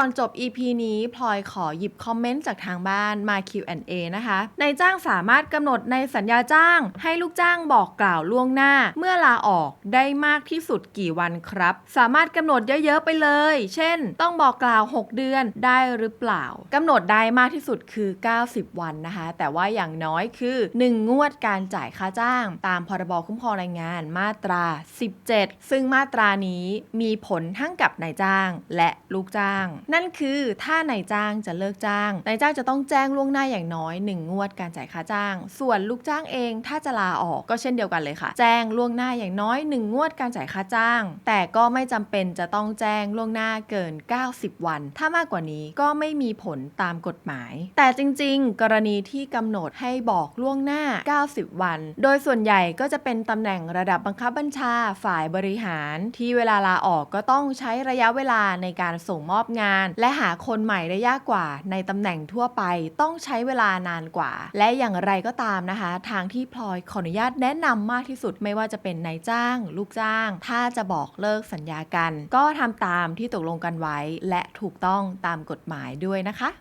ก่อนจบ EP นี้พลอยขอหยิบคอมเมนต์จากทางบ้านมา Q&A นะคะนายจ้างสามารถกำหนดในสัญญาจ้าง ให้ลูกจ้างบอกกล่าวล่วงหน้า เมื่อลาออกได้มากที่สุดกี่วันครับ สามารถกำหนดเยอะๆไปเลย เช่น ต้องบอกกล่าว 6 เดือนได้หรือเปล่ากำหนดได้มากที่สุดคือ 90 วันนะคะ แต่ว่าอย่างน้อยคือ 1 งวดการจ่ายค่าจ้าง ตามพรบคุ้มครองแรงงานมาตรา 17 ซึ่งมาตรานี้มีผลทั้งกับนายจ้างและลูกจ้างนั่นคือถ้านายจ้างจะเลิกจ้างนายจ้างจะต้องแจ้งล่วงหน้าอย่างน้อย 1 งวดการจ่ายค่าจ้าง ส่วนลูกจ้างเองถ้าจะลาออกก็เช่นเดียวกันเลยค่ะ แจ้งล่วงหน้าอย่างน้อย 1 งวดการจ่ายค่าจ้าง แต่ก็ไม่จำเป็นจะต้องแจ้งล่วงหน้าเกิน 90 วัน ถ้ามากกว่านี้ก็ไม่มีผลตามกฎหมาย แต่จริง ๆ กรณีที่กำหนดให้บอกล่วงหน้า 90 วัน โดยส่วนใหญ่ก็จะเป็นตำแหน่งระดับบังคับบัญชาฝ่ายบริหาร ที่เวลาลาออกก็ต้องใช้ระยะเวลาในการส่งมอบงานาน และหาคนใหม่ได้ยากกว่า ในตำแหน่งทั่วไปต้องใช้เวลานานกว่า และอย่างไรก็ตามนะคะ ทางที่พลอยขออนุญาตแนะนำมากที่สุดไม่ว่าจะเป็นนายจ้าง ลูกจ้าง ถ้าจะบอกเลิกสัญญากัน ก็ทำตามที่ตกลงกันไว้ และถูกต้องตามกฎหมายด้วยนะคะ